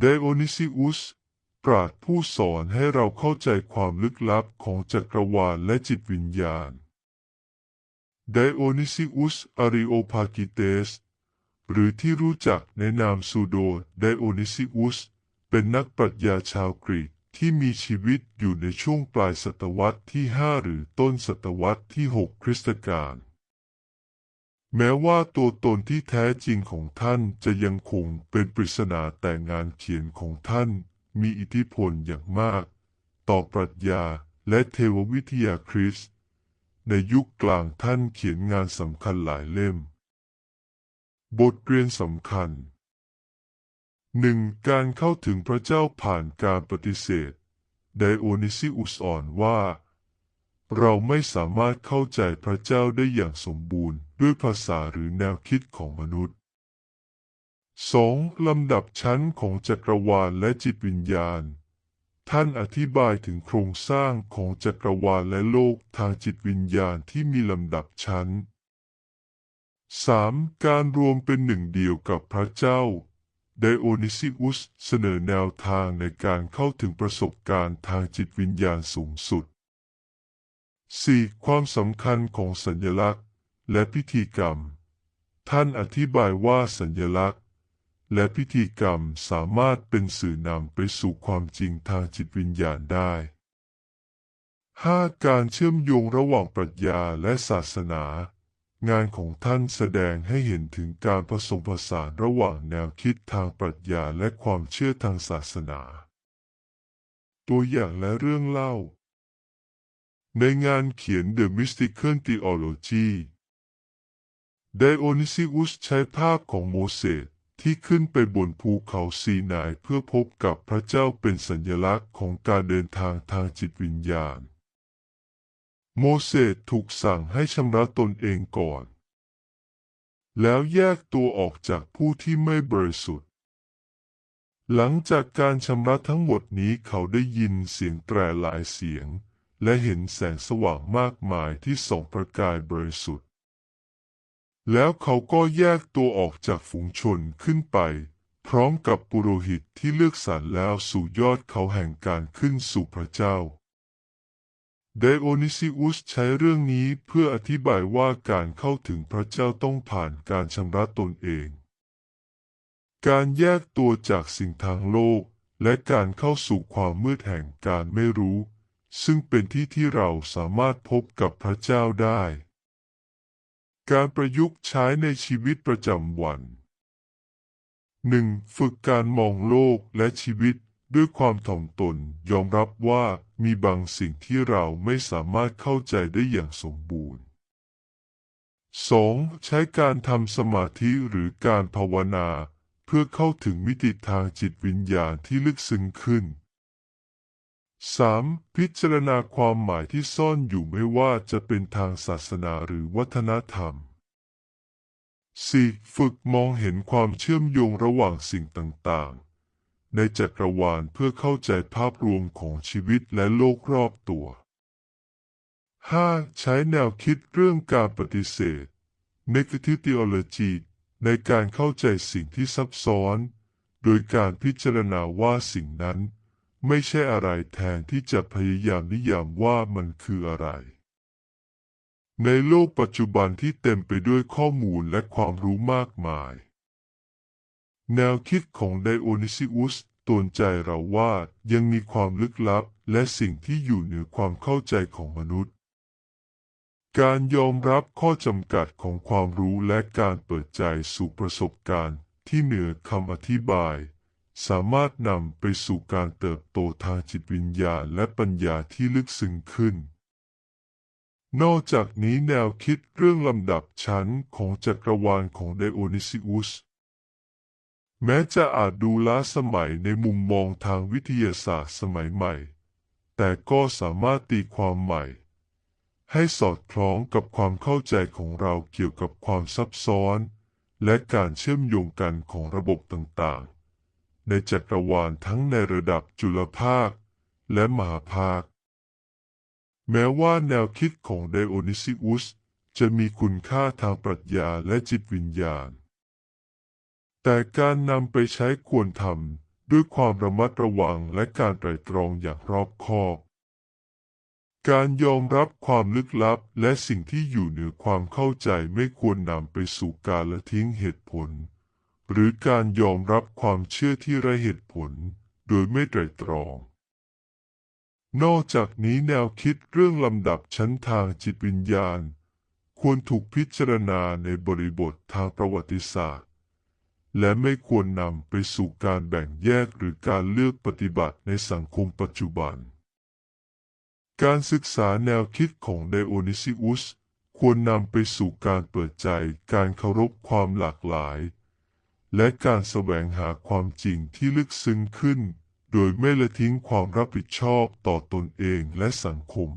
ไดโอนิซิอุสปราดผู้สอนให้เราเข้าใจความลึกลับของจักรวาลและจิตวิญญาณ ไดโอนิซิอุสอาริโอพากิเตส หรือที่รู้จักในนามซูโดไดโอนิซิอุส เป็นนักปรัชญาชาวกรีกที่มีชีวิตอยู่ในช่วงปลายศตวรรษที่ 5 หรือต้นศตวรรษที่ 6 คริสตกาล แม้ว่าตัวตนที่แท้จริงของท่านจะยังคงเป็นปริศนาแต่งานเขียนของท่านมีอิทธิพลอย่างมาก ต่อปรัชญาและเทววิทยาคริสต์ในยุคกลางท่านเขียนงานสำคัญหลายเล่ม บทเรียนสำคัญหนึ่งการเข้าถึงพระเจ้าผ่านการปฏิเสธไดโอนิซิอุสอ่อนว่า เราไม่สามารถเข้าใจพระเจ้าได้อย่างสมบูรณ์ด้วยภาษาหรือแนวคิดของมนุษย์ 2. ลำดับชั้นของจักรวาลและจิตวิญญาณ ท่านอธิบายถึงโครงสร้างของจักรวาลและโลกทางจิตวิญญาณที่มีลำดับชั้น 3. การรวมเป็นหนึ่งเดียวกับพระเจ้า ไดโอนิซิอุสเสนอแนวทางในการเข้าถึงประสบการณ์ทางจิตวิญญาณสูงสุด 4. ความสำคัญของสัญลักษณ์และพิธีกรรม ท่านอธิบายว่าสัญลักษณ์ และพิธีกรรมสามารถเป็นสื่อนำไปสู่ความจริงทางจิตวิญญาณได้ 5. การเชื่อมโยงระหว่างปรัชญาและศาสนา งานของท่านแสดงให้เห็นถึงการผสมผสานระหว่างแนวคิดทางปรัชญาและความเชื่อทางศาสนา ตัวอย่างและเรื่องเล่า ในงานเขียน The Mystical Theology ไดโอนิซิอุสใช้ภาพของโมเสสที่ขึ้นไปบนภูเขาซีนายเพื่อพบกับพระเจ้าเป็นสัญลักษณ์ของการเดินทางทางจิตวิญญาณ โมเสสถูกสั่งให้ชำระตนเองก่อน แล้วแยกตัวออกจากผู้ที่ไม่บริสุทธิ์ หลังจากการชำระทั้งหมดนี้เขาได้ยินเสียงแตรหลายเสียง และเห็นแสงสว่างมากมายที่ส่องประกายบริสุทธิ์ แล้วเขาก็แยกตัวออกจากฝูงชนขึ้นไป พร้อมกับปุโรหิตที่เลือกสรรแล้วสู่ยอดเขาแห่งการขึ้นสู่พระเจ้าไดโอนิซิอุสใช้เรื่องนี้เพื่ออธิบายว่าการเข้าถึงพระเจ้าต้องผ่านการชำระตนเอง การแยกตัวจากสิ่งทางโลก และการเข้าสู่ความมืดแห่งการไม่รู้ ซึ่งเป็นที่ที่เราสามารถพบกับพระเจ้าได้ การประยุกต์ใช้ในชีวิตประจำวัน 1. ฝึกการมองโลกและชีวิตด้วยความถ่อมตนยอมรับว่ามีบางสิ่งที่เราไม่สามารถเข้าใจได้อย่างสมบูรณ์ 2. ใช้การทำสมาธิหรือการภาวนา เพื่อเข้าถึงมิติทางจิตวิญญาณที่ลึกซึ้งขึ้น 3. พิจารณาความหมายที่ซ่อนอยู่ไม่ว่าจะเป็นทางศาสนาหรือวัฒนธรรม 4. ฝึกมองเห็นความเชื่อมโยงระหว่างสิ่งต่างๆ ในจักรวาลเพื่อเข้าใจภาพรวมของชีวิตและโลกรอบตัว 5. ใช้แนวคิดเรื่องการปฏิเสธ Negative Theology ในการเข้าใจสิ่งที่ซับซ้อน โดยการพิจารณาว่าสิ่งนั้น ไม่ใช่อะไรแทนที่จะพยายามนิยามว่ามันคืออะไร ในโลกปัจจุบันที่เต็มไปด้วยข้อมูลและความรู้มากมาย แนวคิดของไดโอนิซิอุสตนใจเราว่ายังมีความลึกลับและสิ่งที่อยู่เหนือความเข้าใจของมนุษย์ การยอมรับข้อจำกัดของความรู้และการเปิดใจสู่ประสบการณ์ที่เหนือคำอธิบาย สามารถนำไปสู่การเติบโตทางจิตวิญญาณและปัญญาที่ลึกซึ้งขึ้น นอกจากนี้แนวคิดเรื่องลำดับชั้นของจักรวาลของไดโอนิซิอุส แม้จะอาจดูล้าสมัยในมุมมองทางวิทยาศาสตร์สมัยใหม่ แต่ก็สามารถตีความใหม่ ให้สอดคล้องกับความเข้าใจของเราเกี่ยวกับความซับซ้อน และการเชื่อมโยงกันของระบบต่างๆ ในจักรวาลทั้งในระดับจุลภาค และมหาภาค แม้ว่าแนวคิดของไดโอนิซิอุสจะมีคุณค่าทางปรัชญาและจิตวิญญาณ แต่การนำไปใช้ควรทำด้วยความระมัดระวังและการไตร่ตรองอย่างรอบคอบ การยอมรับความลึกลับและสิ่งที่อยู่เหนือความเข้าใจไม่ควรนำไปสู่การละทิ้งเหตุผล หรือการยอมรับความเชื่อที่ไร้เหตุผล โดยไม่ไตร่ตรอง นอกจากนี้แนวคิดเรื่องลำดับชั้นทางจิตวิญญาณ ควรถูกพิจารณาในบริบททางประวัติศาสตร์ และไม่ควรนำไปสู่การแบ่งแยกหรือการเลือกปฏิบัติในสังคมปัจจุบัน การศึกษาแนวคิดของไดโอนิซิอุสควรนำไปสู่การเปิดใจการเคารพความหลากหลาย และการแสวงหาความจริงที่ลึกซึ้งขึ้น โดยไม่ละทิ้งความรับผิดชอบต่อตนเองและสังคม